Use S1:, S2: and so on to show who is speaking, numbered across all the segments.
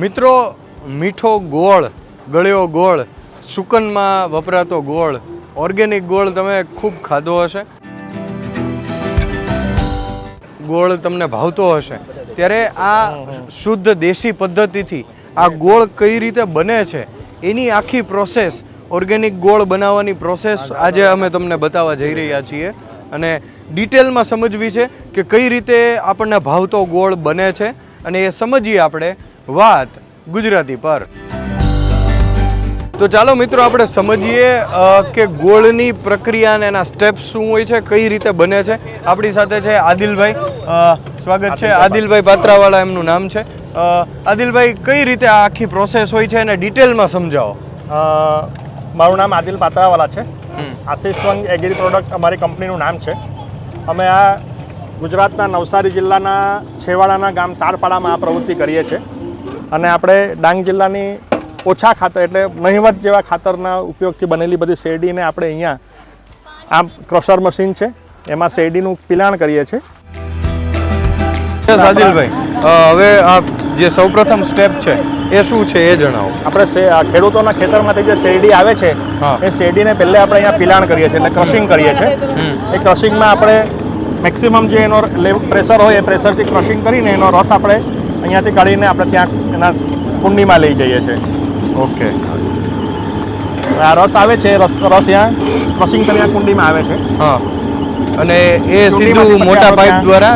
S1: મિત્રો, મીઠો ગોળ, ગળ્યો ગોળ, સુકનમાં વપરાતો ગોળ ઓર્ગેનિક ગોળ તમે ખૂબ ખાધો હશે. ગોળ તમને ભાવતો હશે. ત્યારે આ શુદ્ધ દેશી પદ્ધતિથી આ ગોળ કઈ રીતે બને છે, એની આખી પ્રોસેસ ઓર્ગેનિક ગોળ બનાવવાની પ્રોસેસ આજે અમે તમને બતાવવા જઈ રહ્યા છીએ. અને ડિટેલમાં સમજવી છે કે કઈ રીતે આપણને ભાવતો ગોળ બને છે. અને એ સમજીએ આપણે વાત ગુજરાતી પર. તો ચાલો મિત્રો આપણે સમજીએ કે ગોળની પ્રક્રિયા અને એના સ્ટેપ્સ શું હોય છે કઈ રીતે બને છે. આપણી સાથે છે આદિલભાઈ. સ્વાગત છે આદિલભાઈ. પાત્રાવાળા એમનું નામ છે. આદિલભાઈ કઈ રીતે આ આખી પ્રોસેસ હોય છે અને ડિટેલમાં સમજાવો?
S2: મારું નામ આદિલ પાત્રાવાલા છે. આશિષ વંગ એગ્રી પ્રોડક્ટ અમારી કંપનીનું નામ છે. અમે આ ગુજરાતના નવસારી જિલ્લાના છેવાડાના ગામ તારપાડામાં આ પ્રવૃત્તિ કરીએ છીએ. અને આપણે ડાંગ જિલ્લાની ઓછા ખાતર એટલે નહીવત જેવા ખાતરના ઉપયોગથી બનેલી બધી શેરડીને આપણે અહીંયા આ ક્રોશર મશીન છે. એમાં શેરડીનું પિલાણ કરીએ છીએ.
S1: યસ હવે આ જે સૌપ્રથમ સ્ટેપ છે એ શું છે એ જણાવો.
S2: આપણે આ ખેડૂતોના ખેતરમાંથી જે શેરડી આવે છે એ શેરડીને પહેલે આપણે અહીંયા પિલાણ કરીએ છીએ એટલે ક્રશિંગ કરીએ છીએ. એ ક્રશિંગમાં આપણે મેક્સિમમ જે એનો પ્રેશર હોય એ પ્રેશરથી ક્રશિંગ કરીને એનો રસ આપણે અહીંયાથી કાઢીને આપણે ત્યાં એના કુંડીમાં લઈ જઈએ છીએ.
S1: ઓકે.
S2: આ રસ આવે છે રસ રસ ત્યાં ક્રોસિંગ કરીને કુંડીમાં આવે છે.
S1: હા. અને એ સીધું મોટા પાઇપ દ્વારા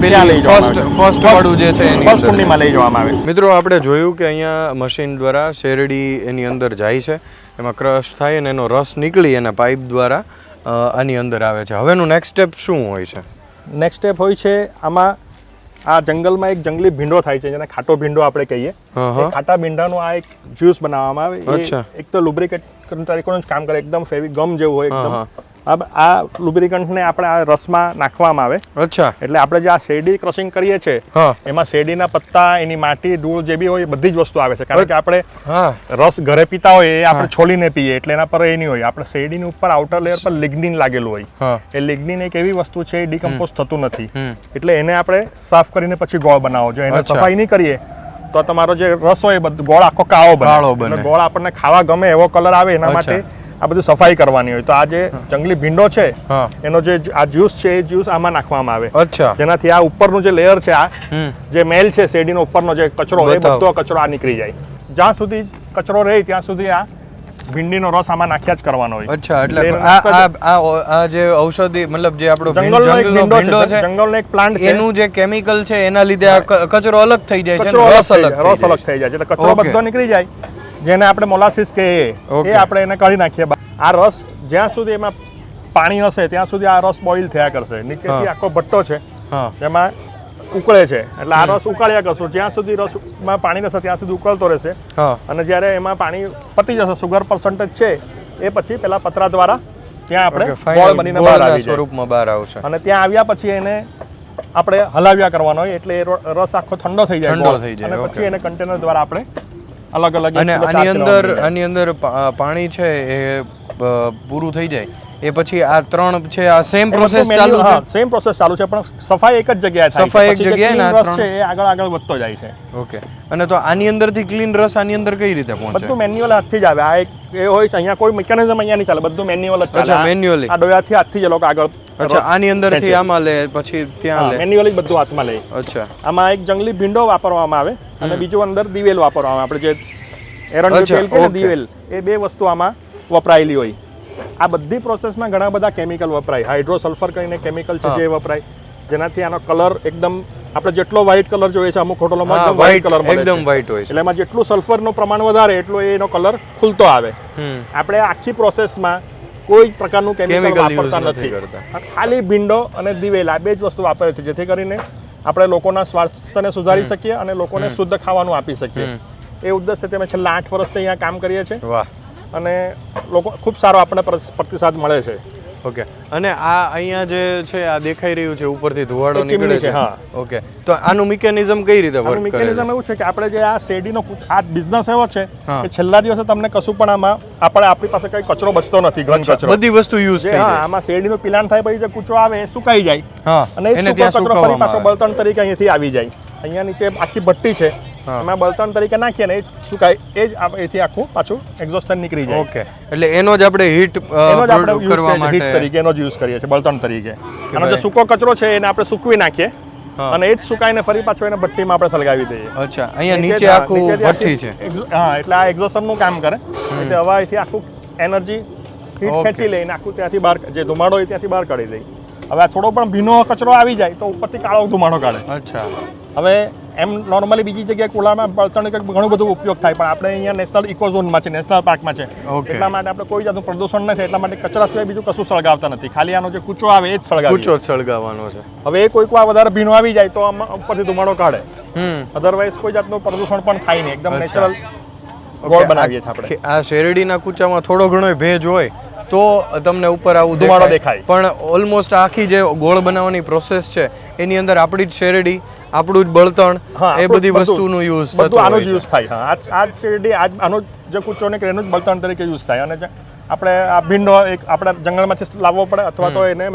S1: પેલી ફર્સ્ટ ફર્સ્ટ વાળું જે છે એની
S2: ફર્સ્ટ કુંડીમાં લઈ જવામાં આવે
S1: મિત્રો આપણે જોયું કે અહીંયા મશીન દ્વારા શેરડી એની અંદર જાય છે. એમાં ક્રશ થાય અને એનો રસ નીકળી અને પાઇપ દ્વારા આની અંદર આવે છે. હવેનું નેક્સ્ટ સ્ટેપ શું હોય છે?
S2: નેક્સ્ટ સ્ટેપ હોય છે આમાં આ જંગલમાં એક જંગલી ભીંડો થાય છે જેને ખાટો ભીંડો આપણે કહીએ. ખાટા ભીંડાનો આ એક જ્યુસ બનાવવામાં આવે. એક તો લુબ્રિકેટ તરીકેનું જ કામ કરે એકદમ ફેવી ગમ જેવું હોય એકદમ આ લુબ્રિકન્ટને આપણે આ રસમાં નાખવામાં આવે.
S1: અચ્છા.
S2: એટલે આપણે જે આ શેરડી ક્રશિંગ કરીએ છીએ એમાં શેરડીના પત્તા એની માટી ધૂળ જે બી હોય બધી જ વસ્તુ આવે છે. કારણ કે આપણે રસ ઘરે પીતા હોય એ આપણે છોલીને પીએ એટલે એના પર એ નહીં હોય. આપણે શેરડીની ઉપર આઉટર લેયર પર લિગ્નિન લાગેલું હોય. એ લિગ્નિન એક એવી વસ્તુ છે એ ડિકમ્પોઝ થતું નથી. એટલે એને આપણે સાફ કરીને પછી ગોળ બનાવો. જો એને સફાઈ નહીં કરીએ તો તમારો જે રસ હોય ગોળ આખો કાળો બને. ગોળ આપણને ખાવા ગમે એવો કલર આવે એના માટે આ બધું સફાઈ કરવાની હોય. તો આ જે જંગલી ભીંડો છે એનો જે આ જ્યુસ છે એ જ્યુસ આમાં નાખવામાં આવે.
S1: અચ્છા.
S2: જેનાથી આ ઉપરનું જે લેયર છે આ જે મેલ છે શેરડીનો ઉપરનો જે કચરો એ બધો કચરો આ નીકળી જાય. જ્યાં સુધી કચરો રહે ત્યાં સુધી આ ભીંડીનો રસ આમાં નાખ્યા જ કરવાનો હોય.
S1: અચ્છા એટલે આ આ જે ઔષધિ મતલબ જે આપણો
S2: જંગલનો છે જંગલનો એક પ્લાન્ટ છે.
S1: એનું જે કેમિકલ છે એના લીધે આ કચરો અલગ થઈ જાય છે રસ અલગ
S2: રસ
S1: થઈ
S2: અલગ
S1: જાય
S2: થઈ જાય છે એટલે કચરો. બધો નીકળી જાય. જેને આપણે મોલાસિસ કહીએ એ આપણે એને કાઢી નાખીએ આ રસ જ્યાં સુધી એમાં પાણી હશે ત્યાં સુધી આ રસ બોઇલ થયા કરશે. નીચેથી આખો ભટ્ટો છે એમાં ઉકળે છે. એટલે આ રસ ઉકાળ્યા કરશું. જ્યાં સુધી રસમાં પાણી રહેશે ત્યાં સુધી ઉકળતો રહેશે. અને જ્યારે એમાં પાણી પતી જશે સુગર પર્સન્ટેજ છે એ પછી પેલા પતરા દ્વારા ત્યાં આપણે ગોળ બનીને બહાર આવી
S1: સ્વરૂપમાં બહાર આવશે.
S2: અને ત્યાં આવ્યા પછી એને આપણે હલાવ્યા કરવાનો હોય એટલે એ રસ આખો ઠંડો થઈ જાય
S1: ઠંડો થઈ જાય,
S2: અને પછી એને કન્ટેનર દ્વારા આપણે અલગ અલગ
S1: અને આની અંદર આની અંદર પાણી છે એ પૂરું થઈ જાય. એ પછી આ ત્રણ છે આ સેમ પ્રોસેસ ચાલુ છે?
S2: સેમ પ્રોસેસ ચાલુ છે પણ સફાઈ એક જ જગ્યાએ થાય છે.
S1: સફાઈ એક જગ્યાએ ને ત્રણ-
S2: છે એ આગળ આગળ વધતો જાય છે.
S1: ઓકે અને તો આની અંદરથી ક્લીન રસ આની અંદર કઈ રીતે પહોંચે?
S2: બધું મેન્યુઅલ હાથથી જ આવે. આ એક એ હોય છે અહીંયા કોઈ મિકેનિઝમ અહીંયા નહીં ચાલે. બધું મેન્યુઅલ જ ચાલે.
S1: અચ્છા, manually.
S2: આ ડોયાથી હાથથી જ લોકો આગળ
S1: અચ્છા આની અંદરથી આમાં લે પછી ત્યાં લે.
S2: મેન્યુઅલી બધું હાથમાં લે.
S1: અચ્છા.
S2: આમાં એક જંગલી ભીંડો વાપરવામાં આવે. અને બીજું અંદર દિવેલ વાપરવામાં આપણે જે એરંડ તેલ કે દિવેલ એ બે વસ્તુ આમાં વપરાયેલી હોય. આ બધી પ્રોસેસમાં ઘણા બધા કેમિકલ વપરાય. હાઇડ્રોસલ્ફર કરીને કેમિકલ છે જે વપરાય. જેનાથી આનો કલર એકદમ આપણે જેટલો વ્હાઇટ કલર જોઈએ છે અમુક હોટલોમાં એકદમ વ્હાઇટ કલર મળે
S1: એકદમ વ્હાઇટ હોય છે.
S2: એટલે એમાં જેટલું સલ્ફરનું પ્રમાણ વધારે એટલો એનો કલર ખુલતો આવે. આપણે આખી પ્રોસેસમાં કોઈ પ્રકારનું કેમિકલ વાપરતા
S1: નથી
S2: નથી. ખાલી ભીંડો અને દિવેલ આ બે જ વસ્તુ વાપરે છે જેથી કરીને આપણે લોકોના સ્વાસ્થ્યને સુધારી શકીએ અને લોકોને શુદ્ધ ખાવાનું આપી શકીએ. એ ઉદ્દેશ્યથી અમે છેલ્લા આઠ વર્ષથી અહીંયા કામ કરીએ છીએ. અને લોકો ખૂબ સારો આપણને પ્રતિસાદ મળે છે.
S1: ઓકે. અને આ અહીંયા જે છે આ દેખાઈ રહ્યું છે ઉપરથી ધુવાડો નીકળે છે
S2: હા.
S1: ઓકે. તો આનું મિકેનિઝમ કઈ રીતે વર્ક કરે
S2: મિકેનિઝમ એવું છે કે આપણે જે આ શેરડીનો આ બિઝનેસ એવો છે કે છેલ્લા દિવસે તમને કશું પણ આમાં આપણે આપણી પાસે કઈ કચરો બચતો નથી ઘન કચરો.
S1: બધી વસ્તુ યુઝ થઈ
S2: હા આમાં શેરડીનું પિલાણ થાય પછી જે કૂચો આવે એ સુકાઈ જાય.
S1: હા
S2: અને એ સુકો કચરો ફરી પાછો બળતણ તરીકે અહીંયાથી આવી જાય. અહીંયા નીચે આખી ભટ્ટી છે. એમાં બળતણ તરીકે નાખીએ ને એ સુકાય એ જ એથી આખું પાછું એક્ઝોસ્ટન નીકળી જાય.
S1: ઓકે એટલે એનો જ આપણે હીટ
S2: એનો જ આપણે
S1: કરવા
S2: માટે. હીટ તરીકે એનો જ યુઝ કરીએ છીએ બળતણ તરીકે. અને જે સૂકો કચરો છે એને આપણે સૂકવી નાખીએ અને એ જ સુકાઈને ફરી પાછો એને ભઠ્ઠીમાં આપણે સળગાવી દઈએ.
S1: અચ્છા અહીંયા
S2: નીચે-
S1: આખું ભઠ્ઠી છે.
S2: હા એટલે આ એક્ઝોસ્ટરનું કામ કરે. એટલે હવા અહીંથી આખું એનર્જી હીટ. ખેંચી લઈને આખું ત્યાંથી બહાર જે ધુમાડો હોય ત્યાંથી બહાર કાઢી દઈએ. હવે આ થોડો પણ ભીનો કચરો આવી જાય તો ઉપરથી કાળો ધુમાડો કાઢે.
S1: અચ્છા.
S2: હવે એમ નોર્મલી બીજી જગ્યાએ કુલામાં બળતણ કંઈક ઘણું બધું ઉપયોગ થાય પણ આપણે અહીંયા નેશનલ ઇકોઝોનમાં છે નેશનલ પાર્કમાં છે. એટલા માટે આપણે કોઈ જાતનું પ્રદૂષણ નથી એટલા માટે કચરા સિવાય બીજું કશું સળગાવતા નથી. ખાલી આનો જે કૂચો આવે એ જ સળગાવે
S1: કૂચો સળગાવવાનો છે.
S2: હવે એ કોઈક વાર વધારે ભીનો આવી જાય તો આમાં ઉપરથી ધુમાડો કાઢે. અધરવાઇઝ કોઈ જાતનું પ્રદૂષણ પણ થાય નહીં. એકદમ નેચરલ ગોળ બનાવીએ છીએ આપણે.
S1: આ શેરડીના કૂચામાં થોડો ઘણો ભેજ હોય તો તમને ઉપર આવું
S2: ધુમાડો
S1: દેખાય. પણ ઓલમોસ્ટ આખી જે ગોળ બનાવવાની પ્રોસેસ છે એની અંદર આપણી જ શેરડી આપણું જ બળતણ એ બધી વસ્તુનું યુઝ થતું
S2: આનો જ યુઝ થાય. હા આજ આજ શેરડી આજ આનો જે કૂચો ને એનું જ બળતણ તરીકે યુઝ થાય. અને આપણે આ ભીંડો એક આપણે જંગલમાંથી લાવવો પડે અથવા તો એને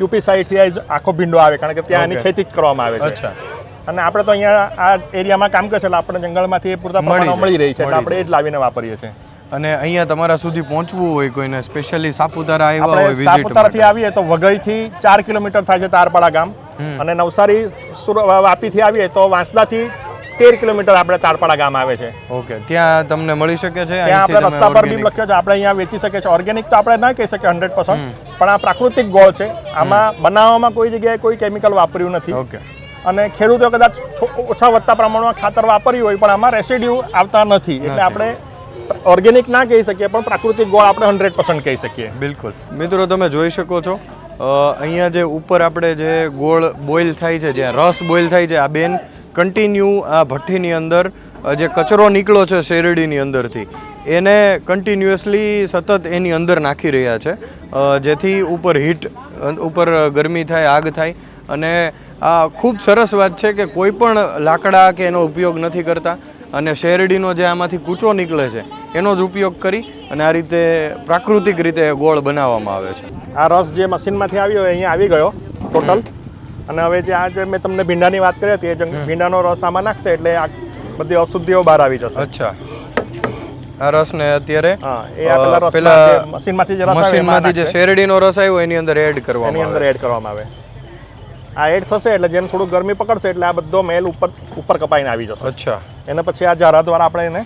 S2: યુપી સાઈડથી આ આખો ભીંડો આવે કારણ કે ત્યાં એની ખેતી જ કરવામાં આવે છે. અને આપણે તો અહીંયા આ એરિયામાં કામ કરે છે એટલે આપણે જંગલમાંથી એ પૂરતા પ્રમાણમાં મળી રહી છે એટલે આપણે એ જ લાવીને વાપરીએ છીએ.
S1: અને અહીંયા તમારા સુધી પહોંચવું હોય કોઈને સ્પેશિયલી સાપુતારા આવ્યા હોય વિઝિટ
S2: સાપુતારાથી આવીએ તો વઘઈથી ચાર કિલોમીટર થાય છે તારપાડા ગામ. અને નવસારી સુર- વાપીથી આવીએ તો વાંસદાથી તેર કિલોમીટર આપણે તારપાડા ગામ આવે છે.
S1: ઓકે ત્યાં તમને મળી શકે છે
S2: ત્યાં આપણે રસ્તા પર બી લખ્યો છે આપણે અહીંયા વેચી શકીએ છીએ. ઓર્ગેનિક તો આપણે ના કહી શકીએ હંડ્રેડ પણ આ પ્રાકૃતિક ગોળ છે. આમાં બનાવવામાં કોઈ જગ્યાએ કોઈ કેમિકલ વાપર્યું નથી.
S1: ઓકે.
S2: અને ખેડૂતો કદાચ ઓછા વધતા પ્રમાણમાં ખાતર વાપર્યું હોય પણ આમાં રેસિડ્યુ આવતા નથી. એટલે આપણે ઓર્ગેનિક ના કહી શકીએ, પણ પ્રાકૃતિક ગોળ આપણે હંડ્રેડ પર્સન્ટ કહી શકીએ.
S1: બિલકુલ. મિત્રો, તમે જોઈ શકો છો અહીંયા જે ઉપર આપણે જે ગોળ બોઇલ થાય છે જ્યાં રસ બોઇલ થાય છે, આ બેન કન્ટિન્યુ આ ભઠ્ઠીની અંદર જે કચરો નીકળો છે શેરડીની અંદરથી, એને કન્ટિન્યુઅસલી સતત એની અંદર નાખી રહ્યા છે જેથી ઉપર હીટ ઉપર ગરમી થાય, આગ થાય, અને આ ખૂબ સરસ વાત છે કે કોઈ પણ લાકડા કે એનો ઉપયોગ નથી કરતા અને શેરડીનો જે આમાંથી કૂચો નીકળે છે એનો જ ઉપયોગ કરી અને આ રીતે પ્રાકૃતિક રીતે ગોળ બનાવવામાં આવે છે.
S2: આ રસ જે મશીનમાંથી આવ્યો અહીંયા આવી ગયો ટોટલ. અને હવે જે આ જે મેં તમને ભીંડાની વાત કરી હતી એ ભીંડાનો રસ આમાં નાખશે એટલે આ બધી અશુદ્ધિઓ બહાર આવી જશે.
S1: અચ્છા. આ રસને અત્યારે
S2: હા એ પેલા મશીનમાંથી જે રસ
S1: મશીનમાંથી જે શેરડીનો રસ આવ્યો એની અંદર એડ
S2: એની અંદર એડ કરવામાં આવે. આ એડ થશે એટલે જેમ થોડું ગરમી પકડશે એટલે આ બધો મેલ ઉપર ઉપર કપાઈને આવી જશે.
S1: અચ્છા.
S2: એને પછી આ જારા દ્વારા આપણે એને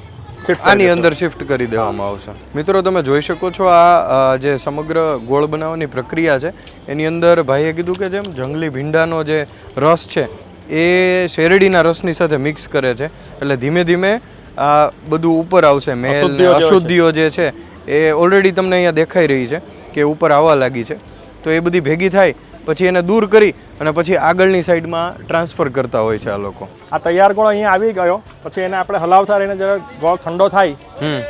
S2: શિફ્ટ
S1: આની અંદર શિફ્ટ કરી દેવામાં આવશે. મિત્રો તમે જોઈ શકો છો આ જે સમગ્ર ગોળ બનાવવાની પ્રક્રિયા છે એની અંદર ભાઈએ કીધું કે જેમ જંગલી ભીંડાનો જે રસ છે એ શેરડીના રસની સાથે મિક્સ કરે છે એટલે ધીમે ધીમે આ બધું ઉપર આવશે મેલ.
S2: અશુદ્ધિઓ જે છે.
S1: એ ઓલરેડી તમને અહીંયા દેખાઈ રહી છે કે ઉપર આવવા લાગી છે. તો એ બધી ભેગી થાય પછી એને દૂર કરી અને પછી આગળની સાઈડમાં ટ્રાન્સફર કરતા હોય છે આ લોકો.
S2: આ તૈયાર ગોળ અહીંયા આવી ગયો. પછી એને આપણે હલાવતા રહીને જ્યારે ગોળ ઠંડો થાય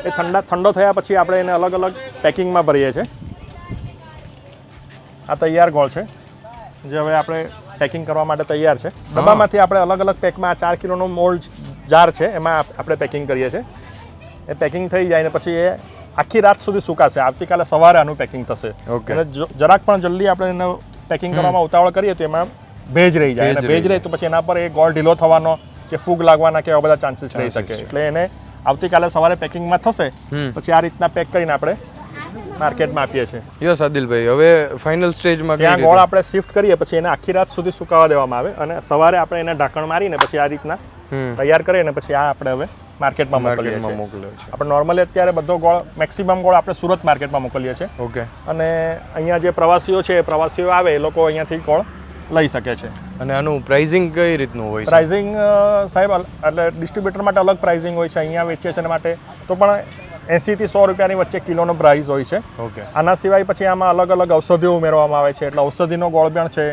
S2: એ ઠંડા ઠંડો થયા પછી આપણે એને અલગ અલગ પેકિંગમાં ભરીએ છીએ. આ તૈયાર ગોળ છે જે હવે આપણે પેકિંગ કરવા માટે તૈયાર છે. ડબ્બામાંથી આપણે અલગ અલગ પેકમાં આ ચાર કિલોનો મોલ્ડ જાર છે એમાં આપણે પેકિંગ કરીએ છીએ. એ પેકિંગ થઈ જાય ને પછી એ આખી રાત સુધી સુકાશે. આવતીકાલે સવારે આનું પેકિંગ થશે.
S1: ઓકે.
S2: અને જરાક પણ જલ્દી આપણે એને પેકિંગ કરવામાં ઉતાવળ કરીએ તો એમાં ભેજ રહી જાય. અને
S1: ભેજ રહી
S2: તો પછી એના પર એ ગોળ ઢીલો થવાનો કે ફૂગ લાગવાના કે એવા બધા ચાન્સીસ રહી શકે. એટલે એને આવતીકાલે સવારે પેકિંગમાં થશે પછી આ રીતના પેક કરીને આપણે માર્કેટમાં આપીએ છીએ.
S1: યસ આદિલભાઈ. હવે ફાઇનલ સ્ટેજમાં
S2: ત્યાં ગોળ આપણે શિફ્ટ કરીએ પછી એને આખી રાત સુધી સુકાવા દેવામાં આવે. અને સવારે આપણે એને ઢાંકણ મારીને પછી આ રીતના તૈયાર કરીએ અને પછી આ આપણે હવે માર્કેટમાં મોકલીએ છીએ. આપણે નોર્મલી અત્યારે બધો ગોળ મેક્સિમમ ગોળ આપણે સુરત માર્કેટમાં મોકલીએ છીએ.
S1: ઓકે
S2: અને અહીંયા જે પ્રવાસીઓ છે પ્રવાસીઓ આવે એ લોકો અહીંયાથી ગોળ લઈ શકે છે.
S1: અને આનું પ્રાઇઝિંગ કઈ રીતનું હોય
S2: પ્રાઇઝિંગ સાહેબ એટલે ડિસ્ટ્રીબ્યુટર માટે અલગ પ્રાઇઝિંગ હોય છે અહીંયા વેચીએ છે માટે. તો પણ એંસીથી સો રૂપિયાની વચ્ચે કિલોનો પ્રાઇસ હોય છે.
S1: ઓકે
S2: આના સિવાય પછી આમાં અલગ અલગ ઔષધિઓ ઉમેરવામાં આવે છે. એટલે ઔષધિનો ગોળ પણ છે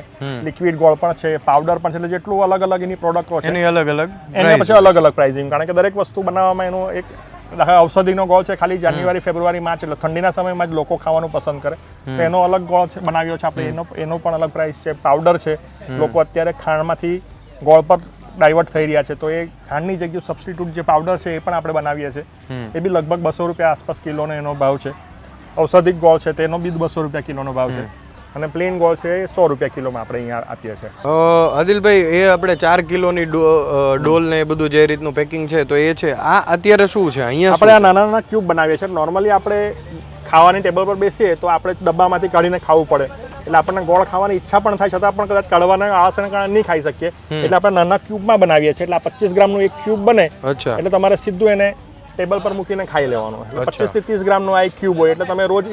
S2: લિક્વિડ ગોળ પણ છે પાવડર પણ છે એટલે જેટલું અલગ અલગ એની પ્રોડક્ટો છે.
S1: એની અલગ અલગ
S2: એને પછી અલગ અલગ પ્રાઇઝિંગ કારણ કે દરેક વસ્તુ બનાવવામાં એનું એક ઔષધિનો ગોળ છે ખાલી જાન્યુઆરી ફેબ્રુઆરી માર્ચ એટલે ઠંડીના સમયમાં જ લોકો ખાવાનું પસંદ કરે. તો એનો અલગ ગોળ છે બનાવ્યો છે આપણે. એનો એનો પણ અલગ પ્રાઇસ છે. પાવડર છે. લોકો અત્યારે ખાંડમાંથી ગોળ પર ડાયવર્ટ થઈ રહ્યા છે તો એ ખાંડની જગ્યાએ સબસ્ટિટ્યૂટ જે પાવડર છે એ પણ આપણે બનાવીએ છીએ. એ બી લગભગ બસો રૂપિયા આસપાસ કિલોનો એનો ભાવ છે. ઔષધિક ગોળ છે તેનો બી બસો રૂપિયા કિલોનો ભાવ છે. અને પ્લેન ગોળ છે એ સો રૂપિયા કિલોમાં આપણે અહીંયા આપીએ છીએ.
S1: અદિલભાઈ એ આપણે ચાર કિલોની ડોલ ને એ બધું જે રીતનું પેકિંગ છે તો એ છે. આ અત્યારે શું છે? અહીંયા
S2: આપણે આ નાના નાના ક્યુબ બનાવીએ છીએ. નોર્મલી આપણે ખાવાની ટેબલ પર બેસીએ તો આપણે ડબ્બામાંથી કાઢીને ખાવું પડે. એટલે આપણને ગોળ ખાવાની ઈચ્છા પણ થાય છતાં પણ કદાચ કડવાના આળસને કારણે નહીં ખાઈ શકીએ. એટલે આપણે નાના ક્યુબમાં બનાવીએ છીએ એટલે આ પચીસ ગ્રામનું એક ક્યુબ બને એટલે તમારે સીધું એને ટેબલ પર મૂકીને ખાઈ લેવાનું. પચીસથી ત્રીસ ગ્રામનું આ એક ક્યુબ હોય એટલે તમે રોજ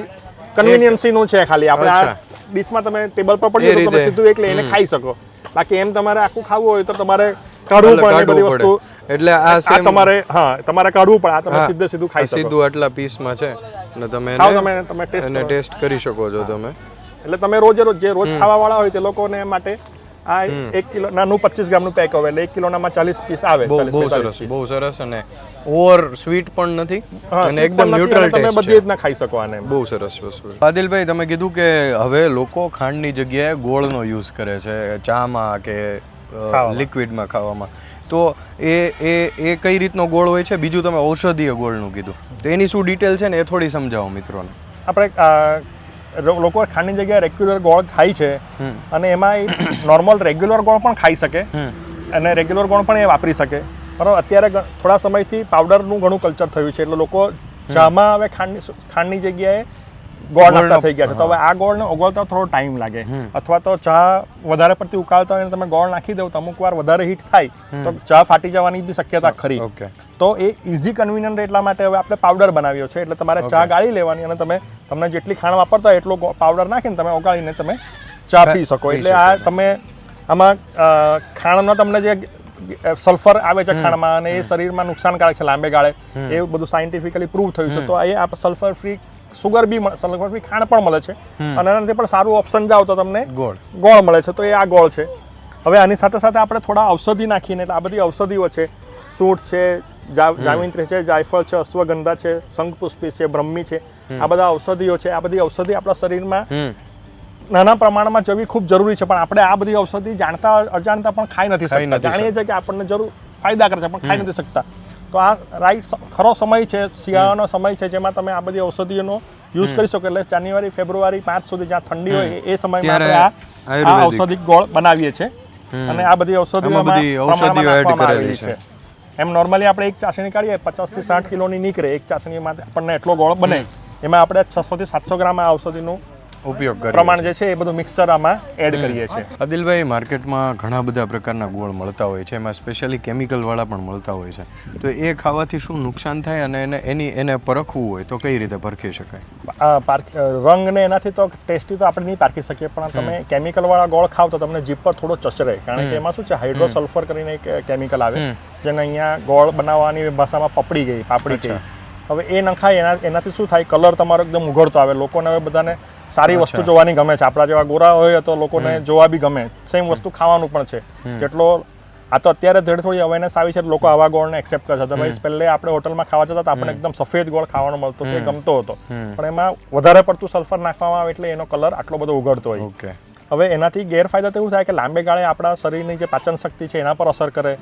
S2: કન્વિનિયન્સીનું છે ખાલી. આપણે આ. ડીશમાં તમે ટેબલ પર પડી તો તમે સીધું એક લઈને ખાઈ શકો. બાકી એમ તમારે આખું ખાવું હોય તો તમારે કાઢવું પડે બધી વસ્તુ
S1: એટલે આ સેમ
S2: તમારે હા તમારે કાઢવું પડે આ તમે સીધે સીધું ખાઈ શકો.
S1: સીધું આટલા પીસમાં છે. અને તમે એને-
S2: તમે તમે ટેસ્ટ
S1: કરી શકો છો તમે.
S2: એટલે તમે રોજે રોજ જે રોજ ખાવા વાળા હોય તે લોકોને માટે આ એક કિલો નાનું પચીસ ગ્રામનું પેક આવે એટલે એક કિલોનામાં ચાલીસ પીસ આવે
S1: બહુ
S2: 40
S1: બહુ સરસ બહુ સરસ અને ઓવર સ્વીટ પણ નથી અને એકદમ ન્યુટ્રલ
S2: તમે બધી રીતના ખાઈ શકો આને.
S1: બહુ સરસ વસ્તુ આદિલભાઈ તમે કીધું કે હવે લોકો ખાંડની જગ્યાએ ગોળનો યુઝ કરે છે ચામાં કે લિક્વિડમાં ખાવામાં. તો એ એ એ કઈ રીતનો ગોળ હોય છે? બીજું તમે ઔષધીય ગોળનું કીધું. તો એની શું ડિટેલ છે ને એ થોડી સમજાવો મિત્રોને.
S2: આપણે લોકો ખાંડની જગ્યાએ રેગ્યુલર ગોળ ખાય છે અને એમાં નોર્મલ રેગ્યુલર ગોળ પણ ખાઈ શકે અને રેગ્યુલર ગોળ પણ એ વાપરી શકે. બરાબર અત્યારે થોડા સમયથી પાવડરનું ઘણું કલ્ચર થયું છે એટલે લોકો ચામાં હવે ખાંડની ખાંડની જગ્યાએ ગોળ નાખતા થઈ ગયા છે. તો હવે આ ગોળને ઓગળતા થોડો ટાઈમ લાગે. અથવા તો ચા વધારે પડતી ઉકાળતા હોય અને તમે ગોળ નાખી દો તો અમુક વાર વધારે હીટ થાય તો ચા ફાટી જવાની બી શક્યતા ખરી.
S1: ઓકે.
S2: તો એ ઇઝી કન્વીનિયન્ટ એટલા માટે હવે આપણે પાવડર બનાવ્યો છે. એટલે તમારે ચા ગાળી લેવાની અને તમે તમને જેટલી ખાંડ વાપરતા હોય એટલો પાવડર નાખીને તમે ઓગાળીને તમે ચા પી શકો. એટલે આ તમે આમાં અ, તમને જે સલ્ફર આવે છે ખાંડમાં અને એ શરીરમાં નુકસાનકારક છે લાંબે ગાળે. એ બધું સાયન્ટિફિકલી પ્રૂવ થયું છે. તો એ આ સલ્ફર ફ્રી સુગર બી સલ્ફર ફ્રી ખાંડ પણ મળે છે. અને એનાથી પણ સારું ઓપ્શન જાવ તો તમને
S1: ગોળ.
S2: ગોળ મળે છે. તો એ આ ગોળ છે. હવે આની સાથે સાથે આપણે થોડા ઔષધિ નાખીને એટલે આ બધી ઔષધિઓ છે સૂંઠ છે જાવિત્રી છે જાયફળ છે અશ્વગંધા છે શંખપુષ્પી છે બ્રહ્મી છે આ બધા ઔષધિઓ છે આ બધી ઔષધિ આપણા શરીરમાં નાના પ્રમાણમાં જવી ખૂબ જરૂરી છે પણ આપણે આ બધી ઔષધિ જાણતા અજાણતા પણ ખાઈ નથી શકતા. જાણીએ છીએ કે આપણને જરૂર ફાયદા કરે છે પણ ખાઈ નથી શકતા. તો આ રાઈટ ખરો સમય છે શિયાળાનો સમય છે જેમાં તમે આ બધી ઔષધિઓનો યુઝ કરી શકો એટલે જાન્યુઆરી ફેબ્રુઆરી પાંચ સુધી જ્યાં ઠંડી હોય એ- સમયમાં આપણે આ ઔષધિક ગોળ બનાવીએ છીએ. અને આ બધી ઔષધિઓમાં
S1: ઔષધિઓ
S2: એડ
S1: કરેલી
S2: છે. એમ નોર્મલી આપણે એક ચાસણી કાઢીએ પચાસથી સાઠ કિલોની નીકળે. એક ચાસણીમાં આપણને એટલો ગોળ બને. એમાં આપણે છસો થી સાતસો ગ્રામ આ ઔષધિનું
S1: ઉપયોગ કરીએ
S2: પ્રમાણ જે છે એ બધું મિક્સર આમાં એડ કરીએ છીએ.
S1: અદિલભાઈ માર્કેટમાં ઘણા બધા પ્રકારના ગોળ મળતા હોય છે. એમાં સ્પેશિયલી કેમિકલવાળા પણ મળતા હોય છે. તો એ ખાવાથી શું નુકસાન થાય અને એને એની એને પરખવું હોય તો કઈ રીતે પરખી શકાય?
S2: આ પાર્ક રંગ એનાથી તો ટેસ્ટી તો આપણે નહીં પારખી શકીએ પણ તમે કેમિકલવાળા ગોળ ખાવ તો તમને જીભ પર થોડો ચચરે. કારણ કે એમાં શું છે હાઇડ્રોસલ્ફર કરીને એક કેમિકલ આવે જેને અહીંયા ગોળ બનાવવાની ભાષામાં પપડી ગઈ પાપડી ગઈ હવે એ નખાય એના એનાથી શું થાય કલર તમારો એકદમ ઉઘડતો આવે. લોકોને હવે બધાને સારી વસ્તુ જોવાની ગમે છે. આપણા જેવા ગોરા હોય તો લોકોને જોવા બી ગમે. સેમ વસ્તુ ખાવાનું પણ છે. જેટલો આ તો અત્યારે ધડ થોડી અવેરનેસ આવી છે લોકો આવા ગોળને એક્સેપ્ટ કરે છે. અદરવાઇઝ પહેલે આપણે હોટલમાં ખાવા જતા તો આપણને એકદમ સફેદ ગોળ ખાવાનો મળતો કે ગમતો હતો. પણ એમાં વધારે પડતું સલ્ફર નાખવામાં આવે એટલે એનો કલર આટલો બધો ઉગડતો હોય. હવે એનાથી ગેરફાયદા તો એવું થાય કે લાંબે ગાળે આપણા શરીરની જે પાચન શક્તિ છે એના પર અસર કરે.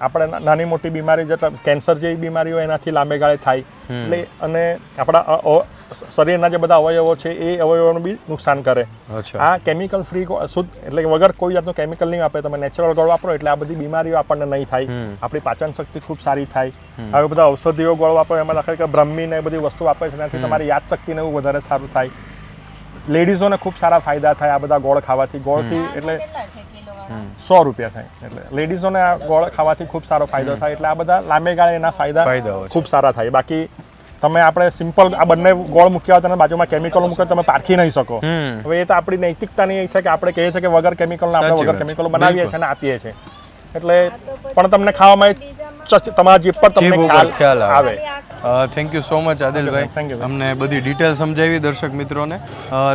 S2: આપણે નાની મોટી બીમારી જેટલા કેન્સર જેવી બીમારીઓ એનાથી લાંબે ગાળે થાય. એટલે અને આપણા શરીરના જે બધા અવયવો છે એ અવયવોનું બી નુકસાન કરે. આ કેમિકલ ફ્રી શુદ્ધ એટલે વગર કોઈ જાતનું કેમિકલ નહીં આપે તમે નેચરલ ગોળ વાપરો એટલે આ બધી બીમારીઓ આપણને નહીં થાય. આપણી પાચન શક્તિ ખૂબ સારી થાય. હવે બધા ઔષધિઓ ગોળ વાપરો એમાં લખે કે બ્રહ્મી ને બધી વસ્તુ વાપરે છે એનાથી તમારી યાદ શક્તિને એવું વધારે સારું થાય. લેડીઝોને ખૂબ સારા ફાયદા થાય આ બધા ગોળ ખાવાથી. ગોળથી એટલે સો રૂપિયા થાય. એટલે લેડીઝોને આ ગોળ ખાવાથી ખૂબ સારો ફાયદો થાય. એટલે આ બધા લાંબે ગાળે એના ફાયદા. ખૂબ સારા થાય. બાકી તમે આપણે સિમ્પલ આ બંને ગોળ મૂક્યા હોય તેના બાજુમાં કેમિકલો મૂકે તમે પારખી નહીં શકો. હવે એ તો આપણી નૈતિકતાની એ છે કે આપણે કહીએ છીએ કે વગર કેમિકલના આપણે વગર કેમિકલો બનાવીએ છીએ અને આપીએ છીએ. એટલે પણ તમને ખાવામાં તમારા જીભ પર તમને
S1: ખ્યાલ
S2: આવે.
S1: થેન્ક યુ સો મચ આદિલભાઈ. અમને બધી ડિટેલ સમજાવી દર્શક મિત્રોને.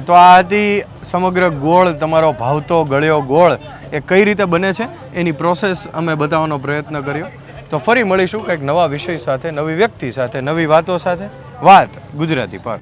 S1: તો આ હતી સમગ્ર ગોળ તમારો ભાવતો ગળ્યો ગોળ. એ કઈ રીતે બને છે? એની પ્રોસેસ અમે બતાવવાનો પ્રયત્ન કર્યો. તો ફરી મળીશું કંઈક નવા વિષય સાથે નવી વ્યક્તિ સાથે નવી વાતો સાથે. વાત ગુજરાતી પર.